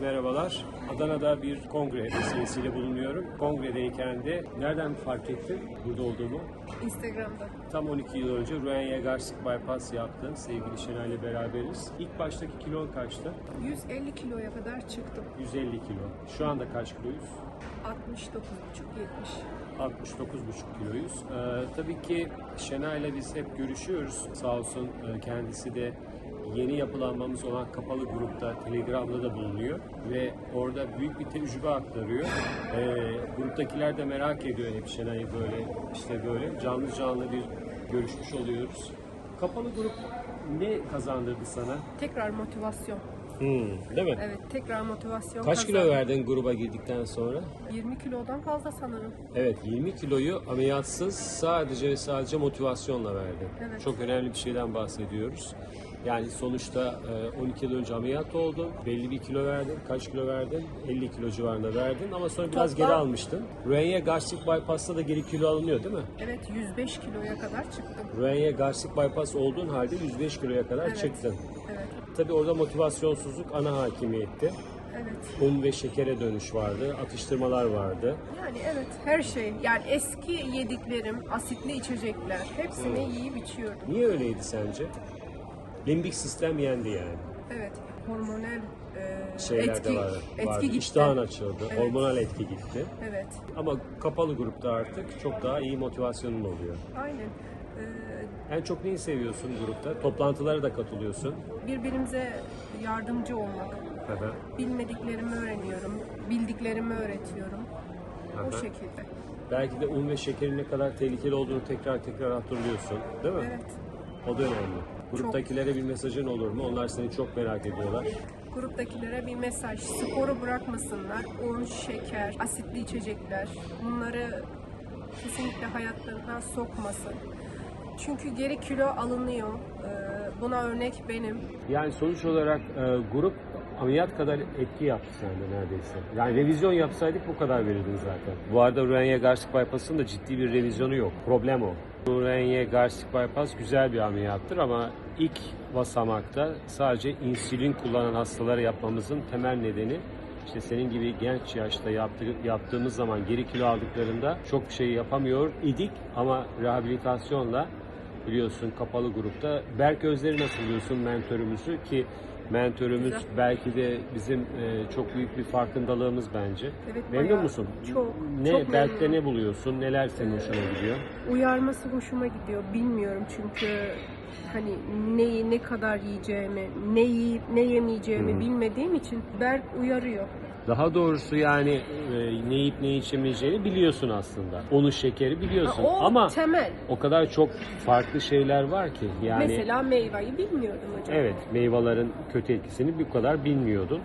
Merhabalar. Adana'da bir kongre vesilesiyle bulunuyorum. Kongredeyken de nereden fark ettin burada olduğumu? Instagram'da. Tam 12 yıl önce Ruenya Garsik Bypass yaptın. Sevgili Şenay ile beraberiz. İlk baştaki kilon kaçtı? 150 kiloya kadar çıktım. 150 kilo. Şu anda kaç kiloyuz? 69,5-70. 69,5 kiloyuz. Ee, tabii ki Şenay ile biz hep görüşüyoruz. Sağ olsun e, kendisi de yeni yapılanmamız olan kapalı grupta, Telegram'da da bulunuyor ve orada büyük bir tecrübe aktarıyor. Ee, gruptakiler de merak ediyor hep Şenay'ı böyle, işte böyle canlı canlı bir görüşmüş oluyoruz. Kapalı grup ne kazandırdı sana? Tekrar motivasyon. Hmm, değil mi? Evet tekrar motivasyon Kaç kilo kazandım. verdin gruba girdikten sonra? 20 kilodan fazla sanırım. Evet 20 kiloyu ameliyatsız sadece ve sadece motivasyonla verdi. Evet. Çok önemli bir şeyden bahsediyoruz. Yani sonuçta e, 12 yıl önce ameliyat oldun. Belli bir kilo verdin. Kaç kilo verdin? 50 kilo civarında verdin ama sonra biraz Toplam- geri almıştın. Ruenya Gastric Bypass'ta da geri kilo alınıyor değil mi? Evet 105 kiloya kadar çıktım. Ruenya Gastric Bypass olduğun halde 105 kiloya kadar Evet. çıktın. Evet. Tabii orada motivasyonsuzluk ana hakimiyetti. Evet. Un ve şekere dönüş vardı, atıştırmalar vardı. Yani evet her şey. Yani eski yediklerim, asitli içecekler hepsini yiyip içiyordum. Niye öyleydi sence? Limbik sistem yendi yani. Evet. Hormonal e, Şeyler etki, de vardı. etki vardı. gitti. İştahın açıldı. Evet. Hormonal etki gitti. Evet. Ama kapalı grupta artık çok daha iyi motivasyonun oluyor. Aynen. E, En çok neyi seviyorsun grupta? Toplantılara da katılıyorsun. birbirimize yardımcı olmak. Hı hı. Bilmediklerimi öğreniyorum, bildiklerimi öğretiyorum. Aha. O şekilde. Belki de un ve şekerin ne kadar tehlikeli olduğunu tekrar tekrar hatırlıyorsun. Değil mi? Evet. O da önemli. Gruptakilere bir mesajın olur mu? Onlar seni çok merak ediyorlar. Gruptakilere bir mesaj. Sporu bırakmasınlar. Un, şeker, asitli içecekler. Bunları kesinlikle hayatlarına sokmasın. Çünkü geri kilo alınıyor. Ee, Buna örnek benim. Yani sonuç olarak e, grup ameliyat kadar etki yaptı sende neredeyse. Yani revizyon yapsaydık bu kadar verirdin zaten. Bu arada Ruenya Gastric Bypass'ın da ciddi bir revizyonu yok. Problem o. Ruenya Gastric Bypass güzel bir ameliyattır ama ilk basamakta sadece insülin kullanan hastalara yapmamızın temel nedeni işte senin gibi genç yaşta yaptı, yaptığımız zaman geri kilo aldıklarında çok şey yapamıyor idik ama rehabilitasyonla biliyorsun kapalı grupta. Berk Özler'i nasıl buluyorsun mentörümüzü ki mentörümüz Güzel. belki de bizim e, çok büyük bir farkındalığımız bence. Evet, Memnun bayağı musun? çok, Ne çok Berk'te memnunum. ne buluyorsun? Neler senin hoşuna gidiyor? Uyarması hoşuma gidiyor. Bilmiyorum çünkü hani neyi ne kadar yiyeceğimi, ne yiyip ne yemeyeceğimi bilmediğim için Berk uyarıyor. Daha doğrusu yani e, ne yiyip ne içemeyeceğini biliyorsun aslında. Onu şekeri biliyorsun. Ha, o Ama temel. o kadar çok farklı şeyler var ki. Yani Mesela meyveyi bilmiyordum hocam. Evet, meyvelerin kötü etkisini bu kadar bilmiyordun.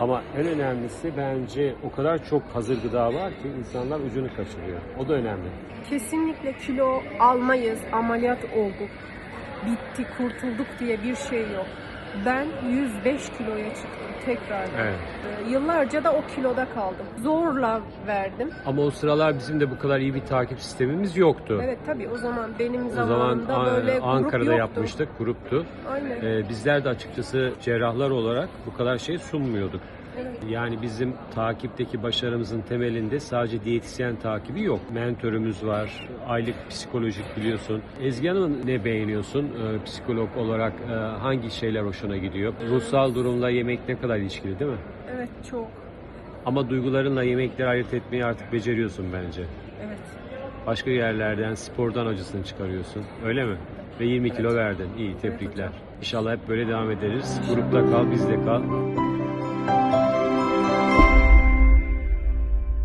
Ama en önemlisi bence o kadar çok hazır gıda var ki insanlar ucunu kaçırıyor. O da önemli. Kesinlikle kilo almayız, ameliyat olduk, bitti, kurtulduk diye bir şey yok. Ben 105 kiloya çıktım tekrar. Evet. yıllarca da o kiloda kaldım. Zorla verdim. Ama o sıralar bizim de bu kadar iyi bir takip sistemimiz yoktu. Evet tabii o zaman benim O zaman zamanımda A- böyle grup Ankara'da yoktu. yapmıştık, gruptu. Aynen. Ee, bizler de açıkçası cerrahlar olarak bu kadar şey sunmuyorduk. Yani bizim takipteki başarımızın temelinde sadece diyetisyen takibi yok. Mentörümüz var, aylık psikolojik biliyorsun. Ezgi Hanım ne beğeniyorsun Ee, psikolog olarak? e, hangi şeyler hoşuna gidiyor? Ruhsal durumla yemek ne kadar ilişkili değil mi? Evet çok. Ama duygularınla yemekleri ayırt etmeyi artık beceriyorsun bence. Evet. Başka yerlerden, spordan acısını çıkarıyorsun. Öyle mi? Ve 20 kilo verdin. İyi, tebrikler. İnşallah hep böyle devam ederiz. Grupta kal, bizde kal. you